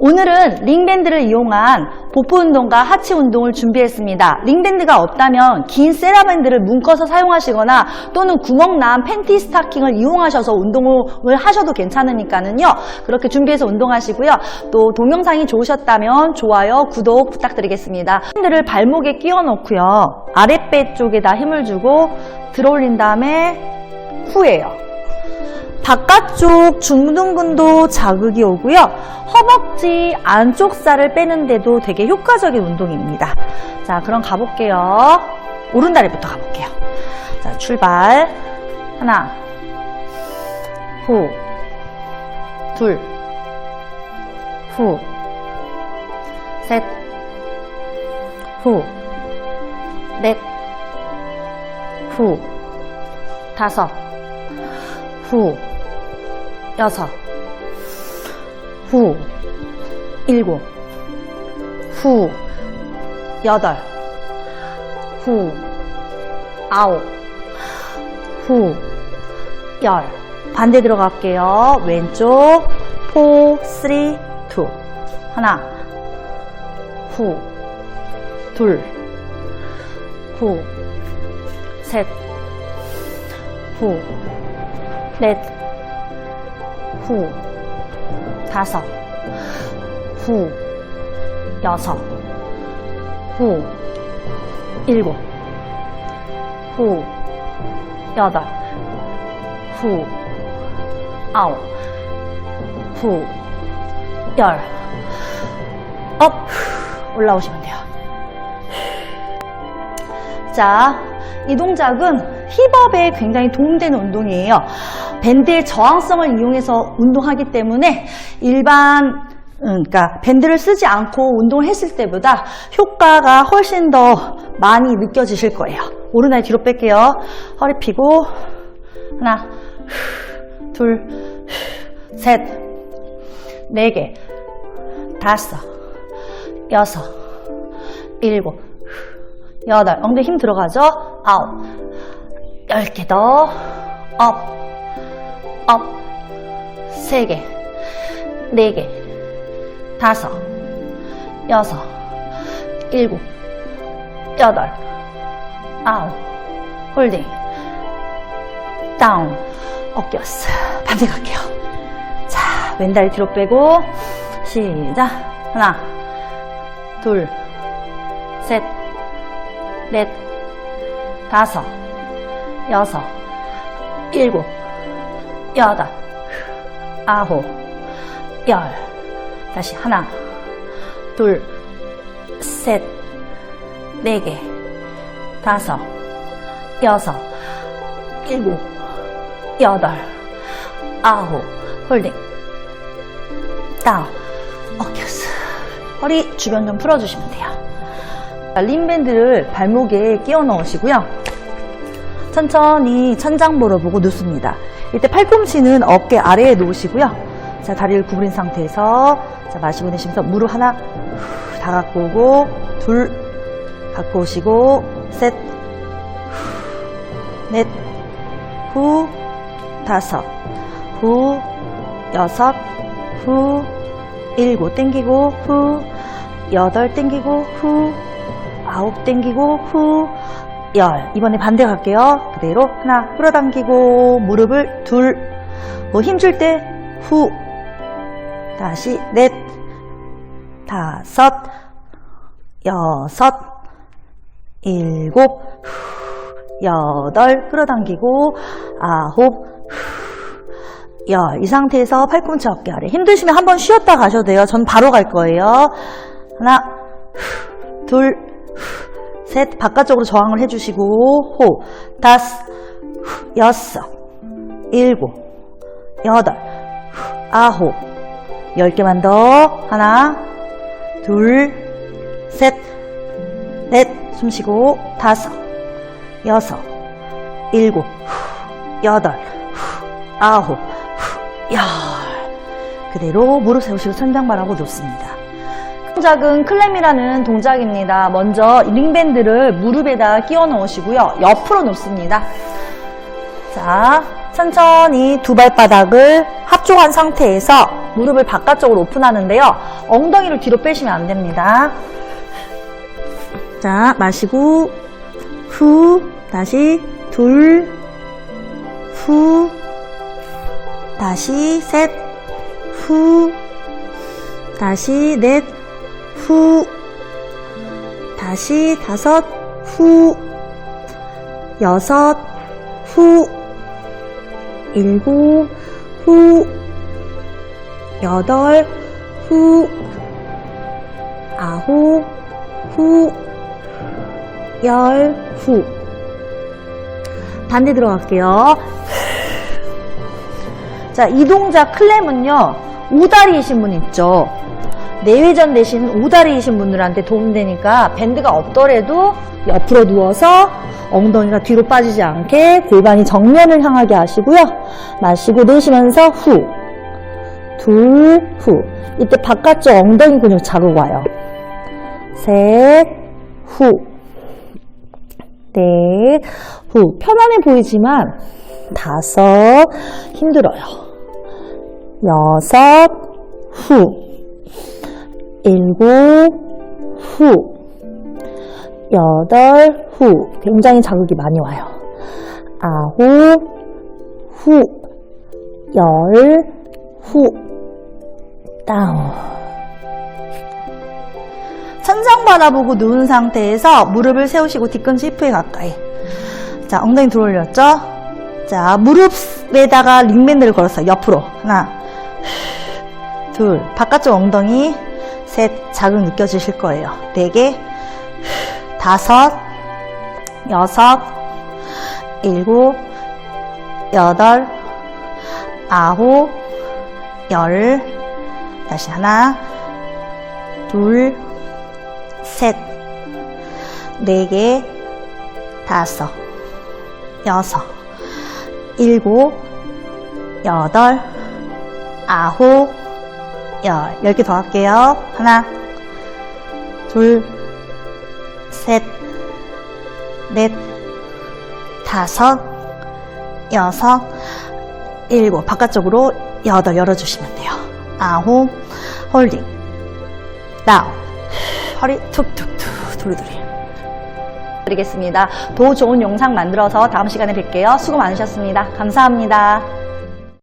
오늘은 링밴드를 이용한 복부 운동과 하체 운동을 준비했습니다. 링밴드가 없다면 긴 세라밴드를 묶어서 사용하시거나 또는 구멍난 팬티 스타킹을 이용하셔서 운동을 하셔도 괜찮으니까는요. 그렇게 준비해서 운동하시고요. 또 동영상이 좋으셨다면 좋아요, 구독 부탁드리겠습니다. 밴드를 발목에 끼워 넣고요. 아랫배 쪽에다 힘을 주고 들어올린 다음에 후에요. 바깥쪽 중둔근도 자극이 오고요. 허벅지 안쪽 살을 빼는데도 되게 효과적인 운동입니다. 자, 그럼 가볼게요. 오른다리부터 가볼게요. 자, 출발. 하나, 후, 둘, 후, 셋, 후, 넷, 후, 다섯, 후, 여섯, 후, 일곱, 후, 여덟, 후, 아홉, 후, 열. 반대 들어갈게요. 왼쪽, 포, 쓰리, 투. 하나, 후, 둘, 후, 셋, 후, 넷, 후, 다섯, 후, 여섯, 후, 일곱, 후, 여덟, 후, 아홉, 후, 열. 업! 올라오시면 돼요. 자, 이 동작은 힙업에 굉장히 도움되는 운동이에요. 밴드의 저항성을 이용해서 운동하기 때문에 일반 음, 그러니까 밴드를 쓰지 않고 운동을 했을 때보다 효과가 훨씬 더 많이 느껴지실 거예요. 오른다리 뒤로 뺄게요. 허리 펴고 하나, 둘, 셋, 네 개, 다섯, 여섯, 일곱, 여덟, 엉덩이 힘 들어가죠? 아홉, 열개 더, 업, 업, 세 개, 네 개, 다섯, 여섯, 일곱, 여덟, 아홉, 홀딩, 다운, 어깨 스 반대 갈게요. 자, 왼다리 뒤로 빼고, 시작. 하나, 둘, 셋, 넷, 다섯, 여섯, 일곱, 여덟, 아홉, 열. 다시 하나, 둘, 셋, 네 개, 다섯, 여섯, 일곱, 여덟, 아홉, 홀딩, 다운, 어깨스. 허리 주변 좀 풀어주시면 돼요. 림밴드를 발목에 끼워 넣으시고요. 천천히 천장 보러 보고 눕습니다. 이때 팔꿈치는 어깨 아래에 놓으시고요. 자, 다리를 구부린 상태에서 자, 마시고 내쉬면서 무릎 하나 후, 다 갖고 오고 둘 갖고 오시고 셋, 후, 넷, 후, 다섯, 후, 여섯, 후, 일곱 땡기고 후, 여덟 땡기고 후, 아홉 땡기고 후, 열. 이번에 반대 갈게요. 그대로 하나 끌어당기고 무릎을 둘, 뭐 힘줄 때 후, 다시 넷, 다섯, 여섯, 일곱, 후, 여덟 끌어당기고 아홉, 후, 열. 이 상태에서 팔꿈치 어깨 아래. 힘드시면 한번 쉬었다 가셔도 돼요. 전 바로 갈 거예요. 하나, 후, 둘, 후, 셋. 바깥쪽으로 저항을 해주시고, 호. 다섯, 후, 여섯, 일곱, 여덟, 후, 아홉, 열 개만 더. 하나, 둘, 셋, 넷. 숨 쉬고, 다섯, 여섯, 일곱, 후, 여덟, 후, 아홉, 후, 열. 그대로 무릎 세우시고 천장발하고 놓습니다. 동작은 클램이라는 동작입니다. 먼저 링밴드를 무릎에다 끼워 넣으시고요. 옆으로 놓습니다. 자, 천천히 두 발바닥을 합종한 상태에서 무릎을 바깥쪽으로 오픈하는데요. 엉덩이를 뒤로 빼시면 안 됩니다. 자, 마시고, 후, 다시, 둘, 후, 다시, 셋, 후, 다시, 넷, 후, 다시, 다섯, 후, 여섯, 후, 일곱, 후, 여덟, 후, 아홉, 후, 열, 후. 반대 들어갈게요. 자, 이 동작 클램은요, 오다리이신 분 있죠? 내외전 대신 오다리이신 분들한테 도움되니까 밴드가 없더라도 옆으로 누워서 엉덩이가 뒤로 빠지지 않게 골반이 정면을 향하게 하시고요. 마시고 내쉬면서 후. 둘, 후. 이때 바깥쪽 엉덩이 근육 자극 와요. 셋, 후. 넷, 후. 편안해 보이지만 다섯, 힘들어요. 여섯, 후. 일곱, 후. 여덟, 후. 굉장히 자극이 많이 와요. 아홉, 후. 열, 후. 다운. 천장 바라보고 누운 상태에서 무릎을 세우시고 뒤꿈치 히프에 가까이. 자, 엉덩이 들어 올렸죠? 자, 무릎에다가 링밴드를 걸었어요. 옆으로. 하나, 둘. 바깥쪽 엉덩이. 셋. 자극 느껴지실 거예요. 네 개. 다섯. 여섯. 일곱. 여덟. 아홉. 열. 다시 하나. 둘. 셋. 네 개. 다섯. 여섯. 일곱, 여덟, 아홉, 열. 열개더 할게요. 하나, 둘, 셋, 넷, 다섯, 여섯, 일곱. 바깥쪽으로 여덟 열어주시면 돼요. 아홉, 홀딩. 다운. 허리 툭툭툭 도리도리. 드리겠습니다. 더 좋은 영상 만들어서 다음 시간에 뵐게요. 수고 많으셨습니다. 감사합니다.